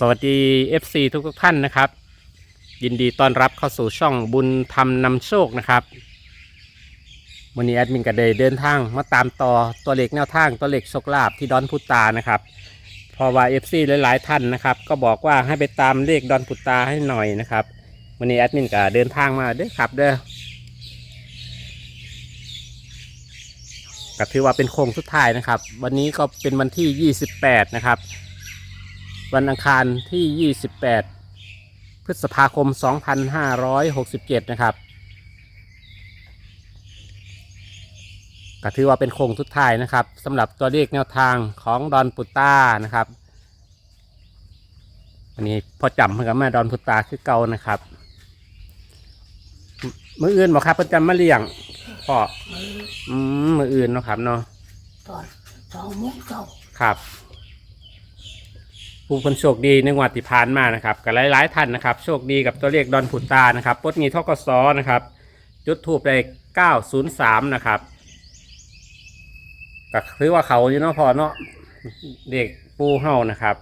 สวัสดี FC ทุกทุกๆท่านนะครับ ยินดีต้อนรับเข้าสู่ช่องบุญธรรมนำโชคนะครับวันนี้แอดมินก็ได้เดินทางมาตามต่อตัวเลขแนวทางตัวเลขโชคลาภที่ดอนพุตานะครับเพอว่า FC หลาย ๆ ท่านนะครับ ก็บอกว่าให้ไปตามเลขดอนพุตาให้หน่อยนะครับวันนี้แอดมินก็เดินทางมาเด้อครับเด้อก็ถือว่าเป็นโค้งสุดท้ายนะครับ วันนี้ก็เป็นวันที่ 28 นะครับ วันอังคารที่ 28 พฤษภาคม 2567 นะครับก็ถือว่าเป็นโค้งทุดท้ายนะครับสำหรับตัวเลขแนวทางของดอนปุตตานะครับ อันนี้พอจำเพื่อนกับแม่ดอนปุตตาคือเก่านะครับมมืออื่นบอกครับเพิ่นจำมาเลี้ยงพ่อมืออืมมืออื่นเนาะครับเนาะตอนสองโมุกเก้าครับ ผู้คนโชคดีในงวดที่ผ่านมานะครับกับหลายๆท่านนะครับ โชคดีกับตัวเลขดอนผุดตานะครับปลดหนี้ทกสนะครับ จุดทูบได้903 นะครับก็ถือว่าเขาอยู่เนาะพอเนาะเด็กปูเฮานะครับ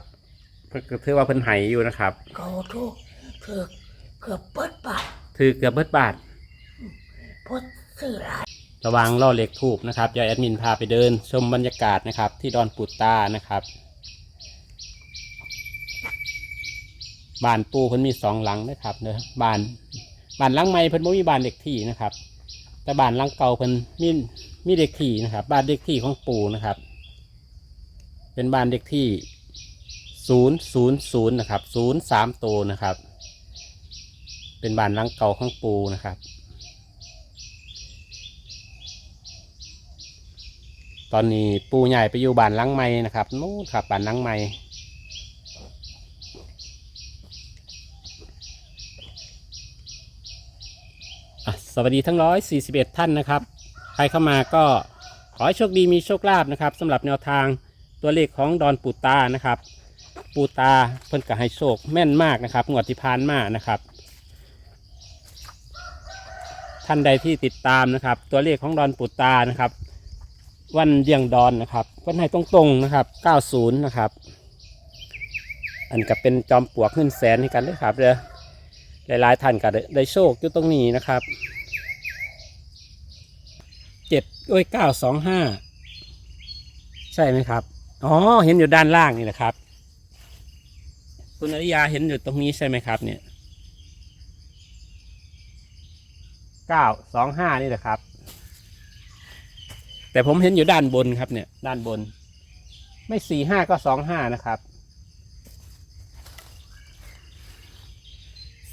เพิ่นก็ถือว่าเพิ่นไหอยู่นะครับ เขาทุกเกือบเกือบเปิดปากถือเกือบเบิดบาทพดซื้อหลายระวังล่อเหล็กทูบนะครับยายแอดมินพาไปเดิน ชมบรรยากาศนะครับ ที่ดอนปุตตานะครับ บ้านปูเพิ่นมีสองหลังนะครับเนอะบ้านบ้านหลังใหม่เพิ่นบ่มีบ้านเด็กที่นะครับ แต่บ้านหลังเก่าเพิ่นมีมีเด็กที่นะครับ บ้านเด็กที่ของปูนะครับ เป็นบ้านเด็กที่ศูนย์ศูนย์ศูนย์นะครับศูนย์สามโตวนะครับ เป็นบ้านหลังเก่าของปูนะครับตอนนี้ปูใหญ่ไปอยู่บ้านหลังใหม่นะครับนู้นครับบ้านหลังใหม่ สวัสดีทั้งร้อยสี่สิบเอ็ดท่านนะครับ ใครเข้ามาก็ขอให้โชคดีมีโชคลาภนะครับสำหรับแนวทางตัวเลขของดอนปูตานะครับ ปูตาเพิ่นก็ให้โชคแม่นมากนะครับงวดที่ผ่านมานะครับ ท่านใดที่ติดตามนะครับ ตัวเลขของดอนปูตานะครับ วันเดียงดอนนะครับเพิ่นให้ตรงๆนะครับ 90 นะครับ อันกับเป็นจอมปลวกขึ้นแสนให้กันเลยครับเด้อหลายๆท่านก็ได้โชคอยู่ตรงนี้นะครับ เจ็ดโอ้ยเก้าสองห้าใช่ไหมครับ อ๋อ เห็นอยู่ด้านล่างนี่แหละครับ คุณอริยาเห็นอยู่ตรงนี้ใช่ไหมครับ เนี่ยเก้าสองห้านี่แหละครับ แต่ผมเห็นอยู่ด้านบนครับ เนี่ย ด้านบน ไม่สี่ห้าก็สองห้านะครับ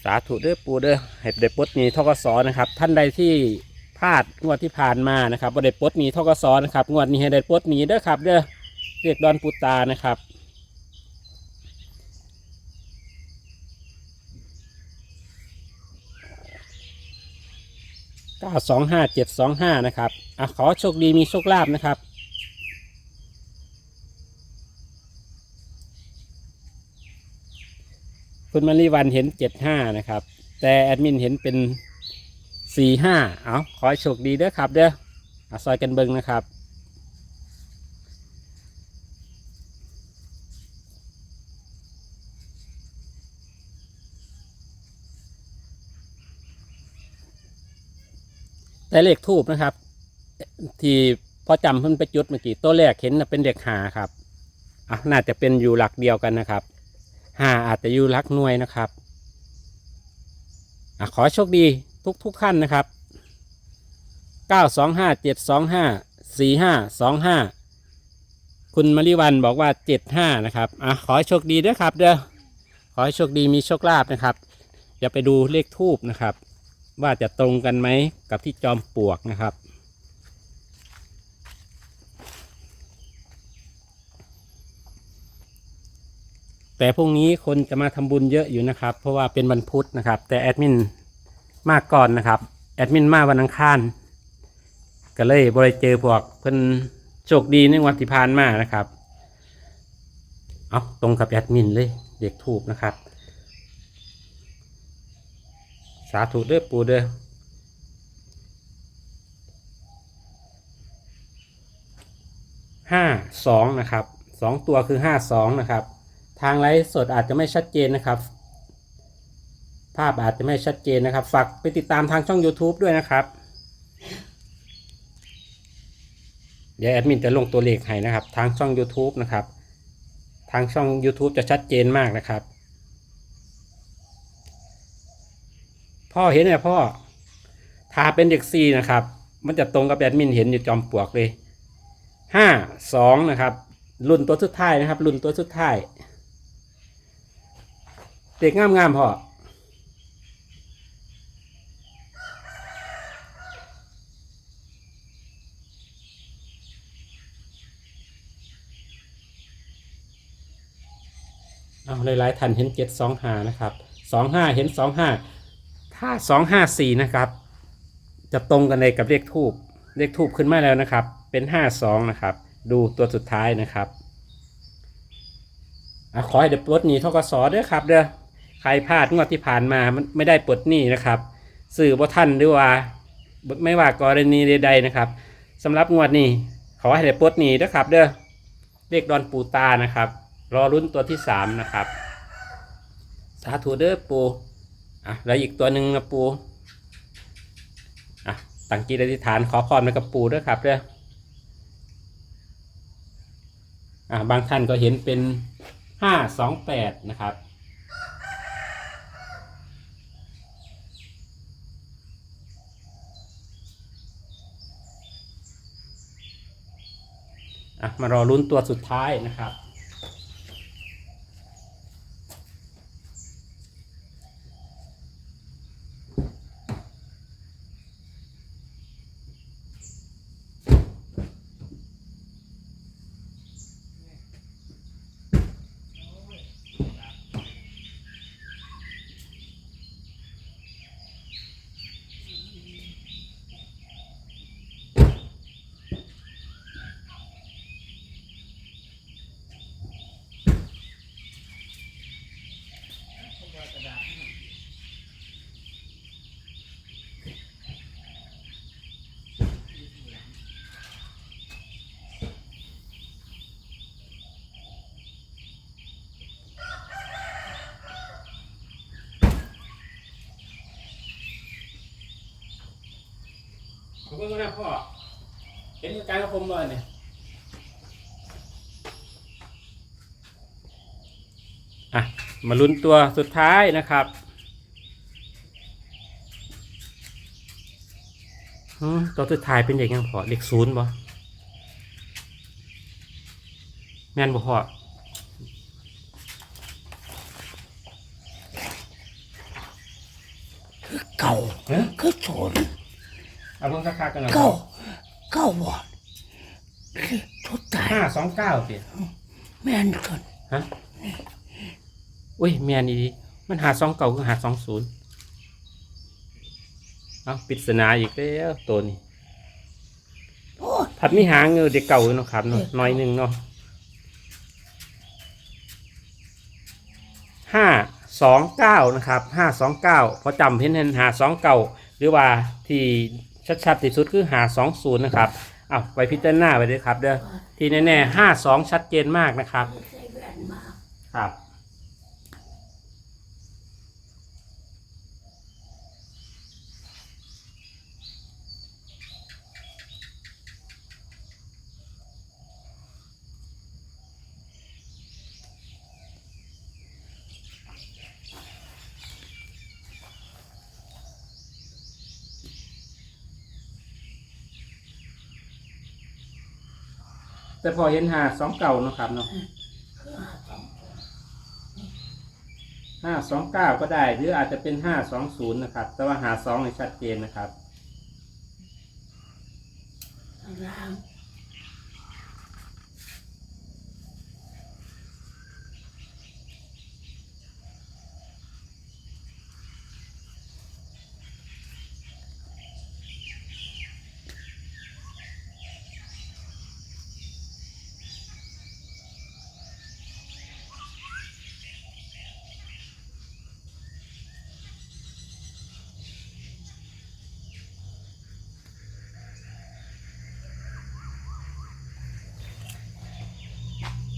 สาธุเด้อปูเด้อให้ได้ปลดนี้ทกสนะครับ ท่านใดที่ พลาดงวดที่ผ่านมานะครับบ่ได้ปลดหนี้ทกสนะครับงวดนี้ให้ได้ปลดหนี้เด้อครับเด้อเรียกดอนปูตานะครับเก้าสองห้าเจ็ดสองห้านะครับอะขอโชคดีมีโชคลาภนะครับคุณมารีวันเห็นเจ็ดห้านะครับ แต่แอดมินเห็นเป็น สี่ห้าเอาขอให้โชคดีเด้อครับ เด้ออะซอยกันเบิงนะครับแต่เลขทูบนะครับ ที่พอจำเพิ่นไปจุดเมื่อกี้ตัวแรกเห็นเป็นเด็กหาครับอะน่าจะเป็นอยู่หลักเดียวกันนะครับหาอาจจะอยู่หลักหน่วยนะครับอะขอโชคดี ทุกทุกขั้นนะครับเก้าสองห้าเจ็ดสองห้าสี่ห้าสองห้าคุณมาริวันบอกว่าเจ็ดห้านะครับอะขอให้โชคดีด้วยครับเด้อขอให้โชคดีมีโชคลาภนะครับอย่าไปดูเลขทูบนะครับ ว่าจะตรงกันไหมกับที่จอมปลวกนะครับแต่พรุ่งนี้คนจะมาทำบุญเยอะอยู่นะครับ เพราะว่าเป็นวันพุธนะครับ แต่แอดมิน มาก่อนนะครับ แอดมินมาวันอังคารก็เลยบริเจอพวกเพิ่นโชคดีในวันที่ผ่านมานะครับเอาตรงกับแอดมินเลยเด็กถูกนะครับ สาธุเด้อปูเด้อห้าสองนะครับสองตัวคือห้าสองนะครับ ทางไลฟ์สดอาจจะไม่ชัดเจนนะครับ ภาพอาจจะไม่ชัดเจนนะครับ ฝากไปติดตามทางช่อง YouTube ด้วยนะครับ เดี๋ยวแอดมินจะลงตัวเลขให้นะครับ ทางช่อง YouTube นะครับ ทางช่อง YouTube จะชัดเจนมากนะครับ พ่อเห็นไหมพ่อถ้าเป็นเด็กซีนะครับ มันจะตรงกับแอดมินเห็นอยู่จอมปลวกเลยห้าสองนะครับรุ่นตัวสุดท้ายนะครับ รุ่นตัวสุดท้าย เด็กงามงามๆพ่อ เอาหลายๆท่านเห็นเจ็ดสองห้านะครับสองห้าเห็นสองห้าถ้าสองห้าสี่นะครับ จะตรงกันเลยกับเลขทูบเลขทูบขึ้นมาแล้วนะครับ เป็นห้าสองนะครับ ดูตัวสุดท้ายนะครับอขอให้เดี๋ยวปลดหนี้ทกสด้วยครับเด้อใครพลาดงวดที่ผ่านมาไม่ได้ปลดหนี้นะครับ สื่อบ่ท่านหรือว่าไม่ว่ากรณีใดๆนะครับสำหรับงวดนี้ขอให้ได้ปลดหนี้ด้วยครับ เด้อเลขดอนปูตานะครับ รอรุ่นตัวที่สามนะครับ สาธุเด้อปูอะแล้วอีกตัวหนึ่งนะปูอะตั้งจิตอธิษฐานขอพรไปกับปูด้วยครับเด้ออะบางท่านก็เห็นเป็นห้าสองแปดนะครับอะมารอลุ้นตัวสุดท้ายนะครับ ขอบคุณนะพ่อเห็นการกระผมเลยเนี่ยอะมาลุ้นตัวสุดท้ายนะครับหืมตัวสุดท้ายเป็นเด็กยังพอเด็กศูนย์บ่แม่นบ่พอคือเก่าเฮ้ยคือโสน เอาเพิ่งคักๆกันหน่อยเก่าเก่าบอดคือทุดตายห้าสองเก้าสิแม่นคนฮะอุ้ยแม่นอีดีมันหาสองเก่าคือหาสองศูนย์เอาปริศนาอีกแล้วตัวนี้โอ้ยผัดมีหางเงอเด็กเก่าอยู่เนาะครับเนาะน้อยหนึ่งเนาะห้าสองเก้านะครับห้าสองเก้าพอจำเห็นเห็นหาสองเก้าหรือว่าที่ ชัดๆที่สุดคือหาสองศูนย์นะครับเอาไปพิจารณาไปด้วยครับเด้อที่แน่ๆห้าสองชัดเจนมากนะครับใส่แว่นมาครับ แต่พอเห็นหาสองเก่าเนาะครับเนาะห้าสองเก้าก็ได้ หรืออาจจะเป็นห้าสองศูนย์นะครับ แต่ว่าหาสองในชัดเจนนะครับ ล่าง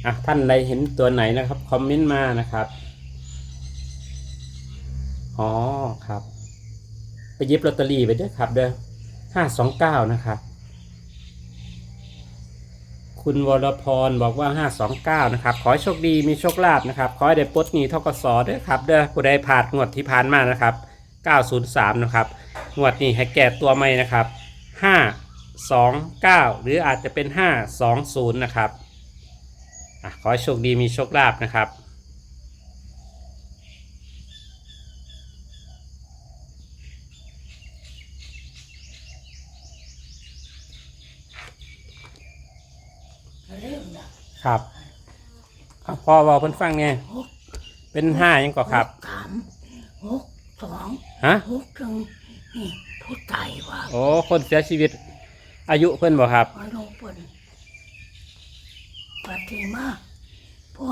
อะท่านใดเห็นตัวไหนนะครับ คอมเมนต์มานะครับ อ๋อครับ ไปยิบลอตเตอรี่ไปด้วยครับ เด้อห้าสองเก้านะครับ คุณวรพรบอกว่า529นะครับ ขอให้โชคดีมีโชคลาภนะครับ ขอให้ได้ปลดหนี้ทกสด้วยครับ เด้อผู้ใดผ่านงวดที่ผ่านมานะครับ903นย์สามนะครับงวดนี้ให้แก่ตัวใหม่นะครับ529หรืออาจจะเป็น520นย์นะครับ ขอให้โชคดีมีโชคลาภนะครับเรื่องนะครับอะพอบอกเพิ่นฟังไงหกเป็นห้ายังก่อครับสามหกสองฮะหกจังนี่ผู้ตายว่าโอ้คนเสียชีวิต อายุเพิ่นบอกครับมาลงเปิน ปฏิมาพอ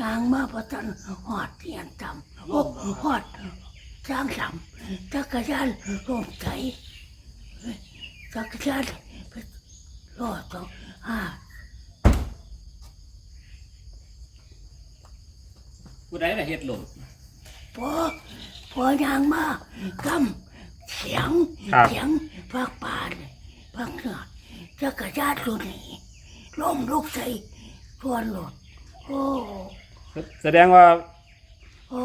ยางมาประจันหอดเทียนจำโอ้หอดจ้างจำจักรยานลงใจจักรยานไปรอดสองห้าผู้ใดละเฮ็ดหล่นพอพอยางมากำเสียงครับ เสียงภาคป่านภาคเหนือจักรยานตัวนี้ ล้มลุกใส่ทวนหลดโอ้แสดงว่า โอ้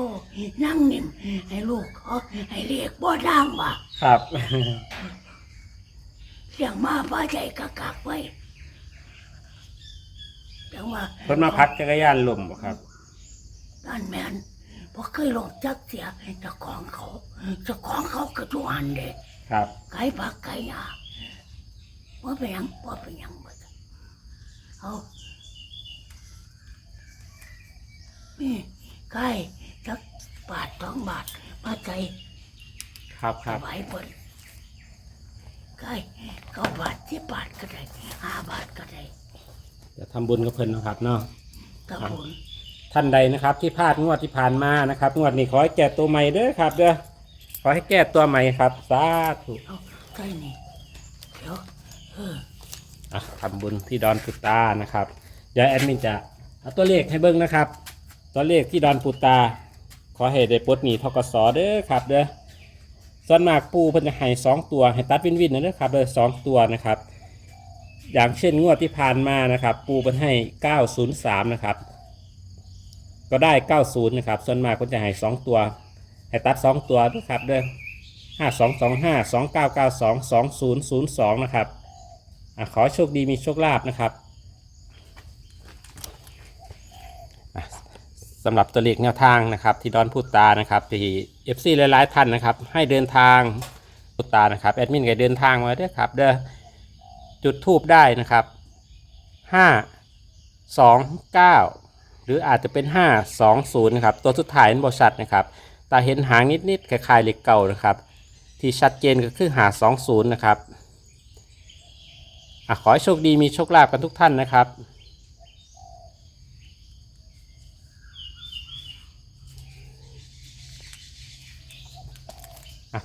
นั่งนิ่มให้ลูกเขาให้เรียกบ่ดังว่าครับ เสียงมาป้าใจกะกักไว้จังว่าเพิ่นมาพักจักรยานล่มบ่ครับด้านแมนพอเคยลงจักเสียเจ้าของเขาเจ้าของเขากระจุอันเด็กครับไก่ผักไก่ยาว่าเป็นหยังว่าเป็นหยังบ่จ้ะ เอานี่ไก่สักบาทสองบาทมาใจครับคถรับวายเพิ่นไก่เก้าบาทที่บาทก็ได้ห้าบาทก็ได้จะทำบุญกับเพิ่นเนาะครับเนาะกระปุนท่านใดนะครับที่พลาดงวดที่ผ่านมานะครับ งวดนี้ขอให้แก้ตัวใหม่เด้อครับเด้อขอให้แก้ตัวใหม่ครับสาธุเอาใส่นี่เดี๋ยวเออ อะทำบุญที่ดอนปุตานะครับ เดี๋ยวแอดมินจะเอาตัวเลขให้เบิ่งนะครับ ตัวเลขที่ดอนปุตา ขอให้ได้ปลดหนีทกสเด้อครับเด้อส่วนมากปูเพิ่นจะให้สองตัวให้ตัดวินวินนะเด้อครับเด้อสองตัวนะครับ อย่างเช่นงวดที่ผ่านมานะครับ ปูเพิ่นให้ 903 นะครับ ก็ได้ 90 นะครับ ส่วนมากเพิ่นจะให้สองตัวให้ตัดสองตัวด้วยครับเด้อ5225 2992 2002 นะครับ ขอโชคดีมีโชคลาภนะครับสำหรับตัวเลขแนวทางนะครับ ที่ดอนพูดตานะครับที่เอฟซีหลายๆท่านนะครับ ให้เดินทางพูดตานะครับแอดมินก็เดินทางมาด้วยครับเด้อจุดทูบได้นะครับห้าสองเก้าหรืออาจจะเป็นห้าสองศูนย์นะครับตัวสุดท้ายนั้นบริษัทนะครับแตาเห็นหางนิดๆคล้ายๆเหล็กเก่านะครับ ที่ชัดเจนก็คือหาสองศูนย์นะครับ ขอให้โชคดีมีโชคลาภกันทุกท่านนะครับ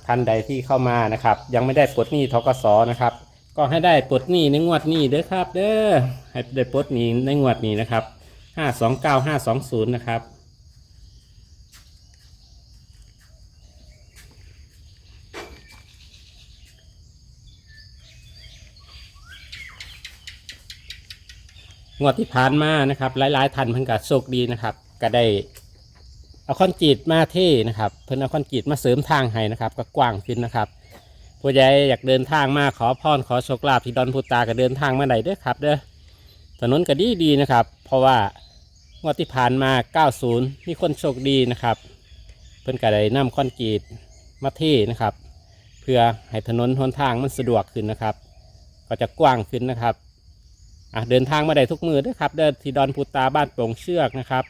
ท่านใดที่เข้ามานะครับ ยังไม่ได้ปลดหนี้ทกสนะครับ ก็ให้ได้ปลดหนี้ในงวดนี้เด้อครับ เด้อให้ได้ปลดหนี้ในงวดนี้นะครับห้าสองเก้าห้าสองศูนย์นะครับ งวดที่ผ่านมานะครับ หลายๆท่านเพิ่นก็โชคดีนะครับ ก็ได้เอาคอนกรีตมาเท่นะครับ เพิ่นเอาคอนกรีตมาเสริมทางให้นะครับ ก็กว้างขึ้นนะครับผู้ใดอยากเดินทางมาขอพรขอโชคลาภที่ดอนพุตาก็เดินทางมาได้เด้อครับเด้อถนนก็ดีดีๆนะครับ เพราะว่างวดที่ผ่านมา 90 มีคนโชคดีนะครับ เพิ่นก็ได้นำคอนกรีตมาเท่นะครับ เพื่อให้ถนนหนทางมันสะดวกขึ้นนะครับ ก็จะกว้างขึ้นนะครับ อะเดินทางมาได้ทุกมือด้อครับเดินที่ดอนพุตาบ้านโป่งเชือกนะครับ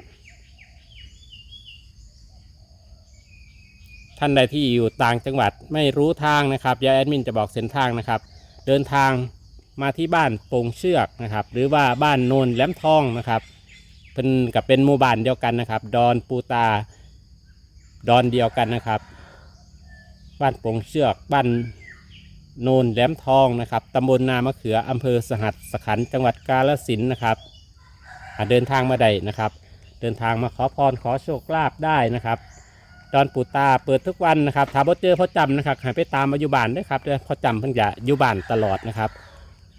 ท่านใดที่อยู่ต่างจังหวัดไม่รู้ทางนะครับยาแอดมินจะบอกเส้นทางนะครับ เดินทางมาที่บ้านโป่งเชือกนะครับ หรือว่าบ้านโนนแหลมทองนะครับเป็นกับเป็นหมู่บ้านเดียวกันนะครับ ดอนปูตา ดอนเดียวกันนะครับ บ้านโป่งเชือกบ้าน โนนแหลมทองนะครับตำบลนามะเขืออำเภอสหัสสขันจังหวัดกาฬสินธุ์นะครับเดินทางมาได้นะครับ เดินทางมาขอพรขอโชคลาภได้นะครับดอนปูตาเปิดทุกวันนะครับถ้าบ่เจอพ่อจำนะครับให้ไปตามมาอยู่บ้านด้วยครับเด้อพ่อจำเพิ่งจะอยู่บ้านตลอดนะครับ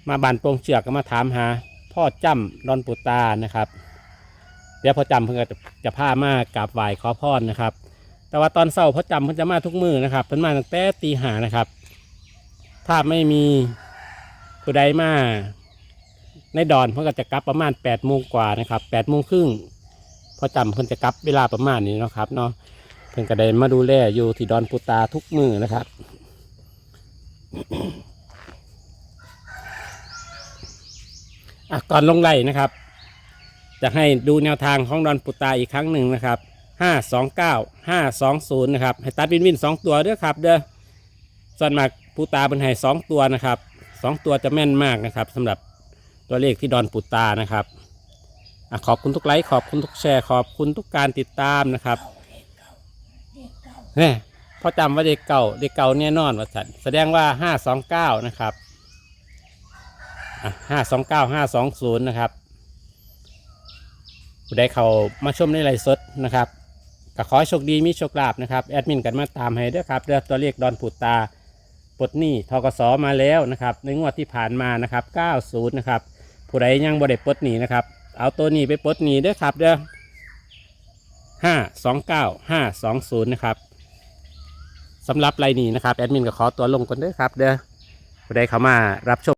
มาบ้านโปรงเชือกก็มาถามหา พ่อจำดอนปูตานะครับเดี๋ยวพ่อจำเพิ่งจะจะพามากราบไหว้ขอพรนะครับ แต่ว่าตอนเช้าพ่อจำเพิ่นจะมาทุกมือนะครับเพิ่นมาตั้งแต่ตีหานะครับ ถ้าไม่มีผู้ใดมาในดอนเพิ่นก็จะกลับประมาณ8ปดโมงกว่านะครับ8ปดโมงครึ่งพอจำเพิ่นจะกลับเวลาประมาณนี้เนาะครับเนาะเพิ่นก็ได้มาดูแลอยู่ที่ดอนปูตาทุกมือนะครับอะก่อนลงไล่นะครับ จะให้ดูแนวทางของดอนปุตาอีกครั้งหนึ่งนะครับห้าสองเก้าห้าสองศูนย์นะครับ ให้ตัดวินวินสองตัวด้วยครับ เด้อส่วนมาก ปูตาเป็นให้สองตัวนะครับสองตัวจะแม่นมากนะครับสำหรับตัวเลขที่ดอนปุตานะครับอขอบคุณทุกไลค์ขอบคุณทุกแชร์ขอบคุณทุกการติดตามนะครับเนี่ยพอจำว่าเด็กเก่าเด็กเก่าเนี่ยนอนว่าสันแสดงว่าห้าสองเก้านะครับห้าสองเก้าห้าสองศูนย์นะครับผู้ใดเขามาชมในไลฟ์สดนะครับก็ขอโชคดีมีโชคลาภนะครับแอดมินกันมาตามให้ด้วยครับเรื่องตัวเลขดอนผุดตา ปลดหนี้ทกสมาแล้วนะครับ ในงวดที่ผ่านมานะครับ 90 นะครับ ผู้ใดยังบ่ได้ปลดหนี้นะครับ เอาตัวนี้ไปปลดหนี้ด้วยครับเด้อ529 520 นะครับสำหรับรายนี้นะครับแอดมินก็ขอตัวลงก่อนด้วยครับเด้อผู้ใดเข้ามารับชม